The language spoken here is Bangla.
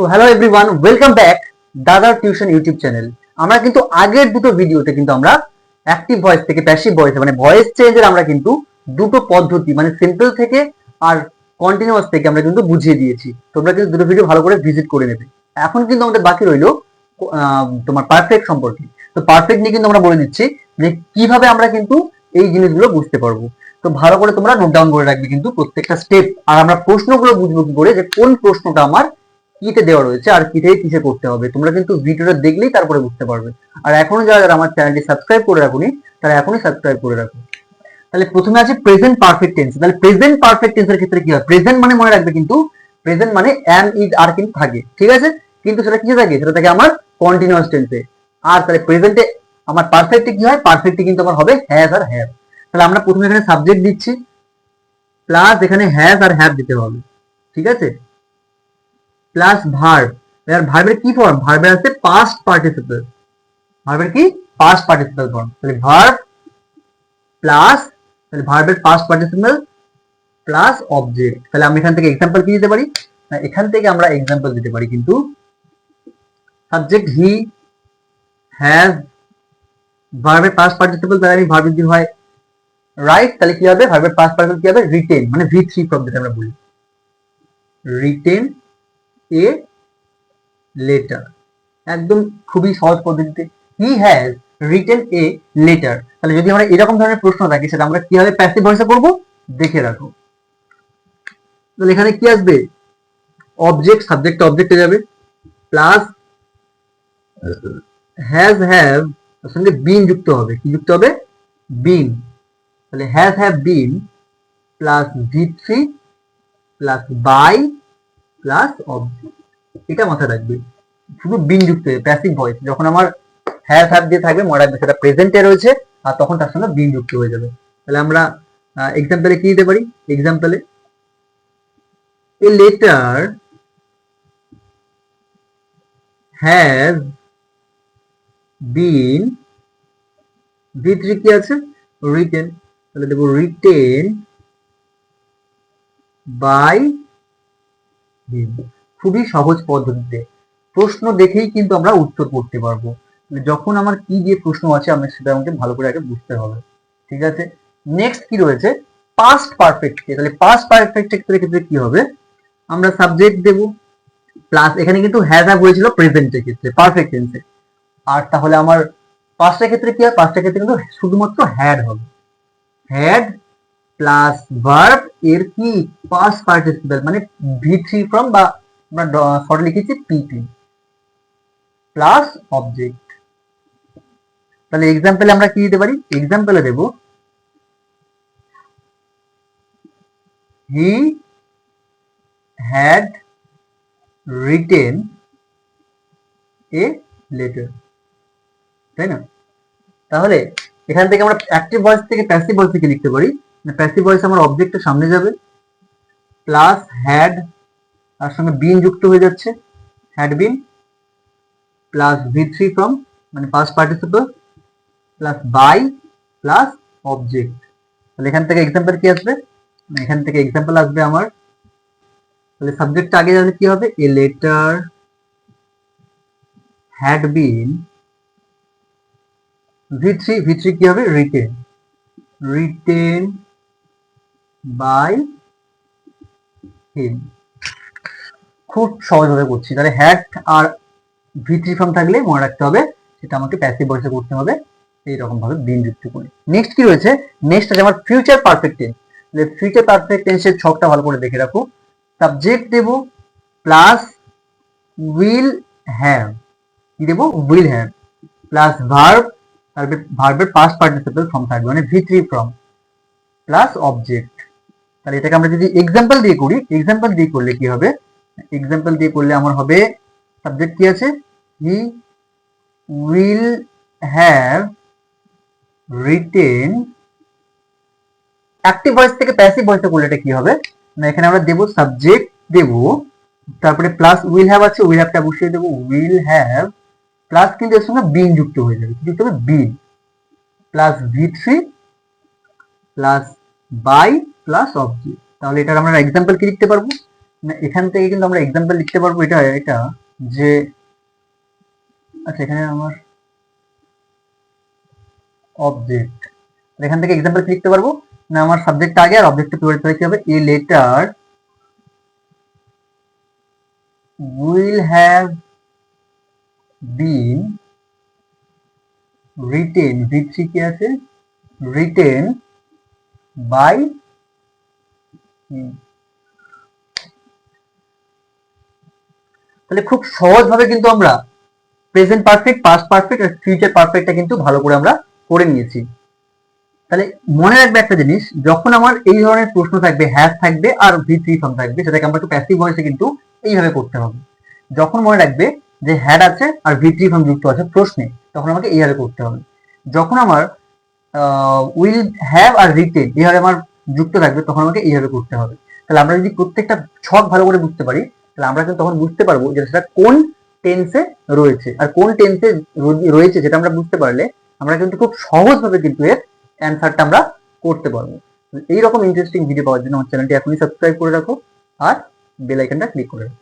তো হ্যালো এভরিওয়ান ওয়েলকাম ব্যাক দাদার টিউশন ইউটিউব চ্যানেল আমরা কিন্তু আগের দুটো ভিডিওতে কিন্তু আমরা অ্যাক্টিভ ভয়েস থেকে প্যাসিভ ভয়েস মানে ভয়েস চেঞ্জের আমরা কিন্তু দুটো পদ্ধতি মানে সিম্পল থেকে আর কন্টিনিউয়াস থেকে আমরা কিন্তু বুঝিয়ে দিয়েছি। তোমরা কিন্তু দুটো ভিডিও ভালো করে ভিজিট করে নেবে। এখন কিন্তু আমাদের বাকি রইল তোমার পারফেক্ট সম্পর্কে। তো পারফেক্ট নিয়ে কিন্তু আমরা বলে দিচ্ছি যে কীভাবে আমরা কিন্তু এই জিনিসগুলো বুঝতে পারব। তো ভালো করে তোমরা নোট ডাউন করে রাখবে কিন্তু প্রত্যেকটা স্টেপ আর আমরা প্রশ্নগুলো বুঝব কি করে, যে কোন প্রশ্নটা আমার কিতে দেওয়া রয়েছে আর কি থেকে কিসে করতে হবে? তোমরা কিন্তু ভিডিওটা দেখলেই তারপরে বুঝতে পারবে। আর এখনও যারা যারা আমার চ্যানেলটি সাবস্ক্রাইব করে রাখুনি, তারা এখনই সাবস্ক্রাইব করে রাখো। তাহলে প্রথমে আছে প্রেজেন্ট পারফেক্ট টেন্স তাহলে প্রেজেন্ট পারফেক্ট টেন্সের ক্ষেত্রে কি হয়? প্রেজেন্ট মানে মনে রাখবে কিন্তু প্রেজেন্ট মানে অ্যাম ইজ আর কিন্তু থাকে। ঠিক আছে? কিন্তু সেটা কিসে থাকে? সেটা থাকে আমার কন্টিনিউয়াস টেন্সে আর তাহলে প্রেজেন্টে আমার পারফেক্টে কি হয়? পারফেক্টে কিন্তু আমার হবে হ্যাজ আর হ্যাভ তাহলে আমরা প্রথমে এখানে সাবজেক্ট দিচ্ছি। প্লাস এখানে হ্যাজ আর হ্যাভ দিতে হবে। ঠিক আছে? প্লাস ভার্ব এবার ভার্বের কি ফর্ম ভার্বের আছে পাস্ট পার্টিসিপল ভার্বের কি? পাস্ট পার্টিসিপল ফর্ম তাহলে ভার্ব প্লাস তাহলে ভার্বের পাস্ট পার্টিসিপল প্লাস অবজেক্ট তাহলে আমি এখান থেকে এক্সাম্পল কি দিতে পারি? না, এখান থেকে আমরা এক্সাম্পল দিতে পারি, কিন্তু সাবজেক্ট হি হ্যাজ ভার্বের পাস্ট পার্টিসিপল তাহলে আমি ভার্ব যদি হয় রাইট তাহলে কি হবে? ভার্বের পাস্ট পার্টিসিপল কি হবে? রিটেন মানে ভি থ্রি ফর্ম যেটা আমরা বলি। রিটেন এ লেটার একদম খুবই সহজ পদ্ধতিতে। He has written a letter তাহলে যদি আমরা এরকম ধরনের প্রশ্ন থাকে, সেটা আমরা কীভাবে প্যাসিভ ভয়েসে করব? দেখে রাখো। তাহলে এখানে কি আসবে? অবজেক্ট সাবজেক্ট অবজেক্টে যাবে। প্লাস হ্যাজ হ্যাভ সঙ্গে বিন যুক্ত হবে। কি যুক্ত হবে? বিন তাহলে has have been plus V three plus by plus object এটা মাথায় রাখবে। শুধু বিন যুক্ত হবে প্যাসিভ ভয়েস যখন আমার হ্যাভ হ্যাভ দিয়ে থাকবে, মনে রাখবে সেটা প্রেজেন্টে রয়েছে, আর তখন তার সঙ্গে বিন যুক্ত হয়ে যাবে। তাহলে আমরা এক্সাম্পলে কি দিতে পারি? এক্সাম্পলে a letter has been V three কি আছে? রিটেন তাহলে দেবো রিটেন বাই হিম খুবই সহজ পদ্ধতিতে। প্রশ্ন দেখেই কিন্তু আমরা উত্তর করতে পারব। মানে যখন আমার কি দিয়ে প্রশ্ন আছে, আমি সেটা আমাকে ভালো করে আগে বুঝতে হবে। ঠিক আছে? নেক্সট কি রয়েছে? পাস্ট পারফেক্ট তাহলে পাস্ট পারফেক্ট এর ক্ষেত্রে কি হবে? আমরা সাবজেক্ট দেব। প্লাস এখানে কিন্তু হ্যাজ হ্যাভ হয়েছিল প্রেজেন্টের ক্ষেত্রে পারফেক্ট টেন্সে আর তাহলে আমার পাঁচটা ক্ষেত্রে কি হয়? পাঁচটা ক্ষেত্রে কিন্তু শুধুমাত্র হ্যাড হবে। হ্যাড প্লাস ভার্ব এর কি পাস্ট পার্টিসিপল মানে ভি থ্রি ফ্রম বা আমরা শর্ট লিখেছি পিপি প্লাস অবজেক্ট তাহলে এক্সাম্পলে আমরা কি দিতে পারি? এক্সাম্পলে দেব he had written a letter তাই না? তাহলে এখান থেকে আমরা অ্যাক্টিভ ভয়েস থেকে প্যাসিভ ভয়েস থেকে লিখতে পারি প্যাসিভ ভয়েস আমার অবজেক্টের সামনে যাবে প্লাস হ্যাড তার সঙ্গে বিন যুক্ত হয়ে যাচ্ছে had been plus V three form মানে past participle plus by plus object তাহলে এখান থেকে এক্সাম্পল কি আসবে? এখান থেকে এক্সাম্পল আসবে আমার, তাহলে সাবজেক্টটা আগে যাবে কি হবে? A letter had been V three V three কি হবে? রিটেন রিটেন বাই হিম খুব সহজভাবে করছি। তাহলে হ্যাট আর ভি থ্রি ফর্ম থাকলে মনে রাখতে হবে সেটা আমাকে প্যাসিভ ভয়েসে করতে হবে। এইরকম ভাবে দিন যুক্ত করে। নেক্সট কি রয়েছে? নেক্সট আছে আমার ফিউচার পারফেক্ট টেন্স তাহলে ফিউচার পারফেক্ট টেন্সের ছকটা ভালো করে দেখে রাখো। সাবজেক্ট দেব প্লাস উইল হ্যাভ কি দেবো? উইল হ্যাভ প্লাস ভার্ব তারপরে ভার্বের পাস্ট পার্টিসিপল ফর্ম থাকবে। মানে V three form plus object তাহলে এটাকে আমরা যদি এক্সাম্পল দিয়ে করি এক্সাম্পল দিয়ে করলে কি হবে? এক্সাম্পল দিয়ে করলে আমার হবে সাবজেক্ট কি আছে? He will have written active voice থেকে প্যাসিভ ভয়েসে করলে এটা কি হবে? না, এখানে আমরা দেব সাবজেক্ট দেব, তারপরে প্লাস উইল হ্যাভ আছে উইল হ্যাভটা বসিয়ে দেবো উইল হ্যাভ প্লাস কিন্তু এর সঙ্গে বিন যুক্ত হয়ে যাবে। যুক্ত হবে? Been plus V three plus by plus object তাহলে এটার আমরা এক্সাম্পল কি লিখতে পারব? না, এখান থেকে কিন্তু আমরা এক্সাম্পল লিখতে পারব, এটা এটা, যে আচ্ছা এখানে আমার অবজেক্ট এখান থেকে এক্সাম্পল কি লিখতে পারব? না, আমার সাবজেক্ট আগে আর অবজেক্টটা প্রিপারেট করে কি হবে? A letter will have been written v3 কি আছে? রিটেন হুম। তাহলে খুব সহজভাবে কিন্তু আমরা প্রেজেন্ট পারফেক্ট পাস্ট পারফেক্ট আর ফিউচার পারফেক্টটা কিন্তু ভালো করে আমরা করে নিয়েছি। তাহলে মনে রাখবে একটা জিনিস, যখন আমার এই ধরনের প্রশ্ন থাকবে হ্যাশ থাকবে আর ভি থ্রি ফর্ম থাকবে, সেটাকে আমরা একটু প্যাসিভ ভয়েসে কিন্তু এইভাবে করতে হবে। যখন মনে রাখবে যে হ্যাড আছে আর ভি থ্রি ফর্ম যুক্ত আছে প্রশ্নে, তখন আমাকে এইভাবে করতে হবে। যখন আমার উইল হ্যাভ আর রিটেন এইভাবে আমার যুক্ত থাকবে, তখন আমাকে এইভাবে করতে হবে। তাহলে আমরা যদি প্রত্যেকটা ছক ভালো করে বুঝতে পারি, তাহলে আমরা কিন্তু তখন বুঝতে পারব যে সেটা কোন টেন্সে রয়েছে। আর কোন টেন্সে রয়েছে যেটা আমরা বুঝতে পারলে আমরা কিন্তু খুব সহজভাবে কিন্তু এর অ্যান্সারটা আমরা করতে পারব। এইরকম ইন্টারেস্টিং ভিডিও পাওয়ার জন্য আমার চ্যানেলটি এখনই সাবস্ক্রাইব করে রাখো আর বেল আইকনটা ক্লিক করে রাখো।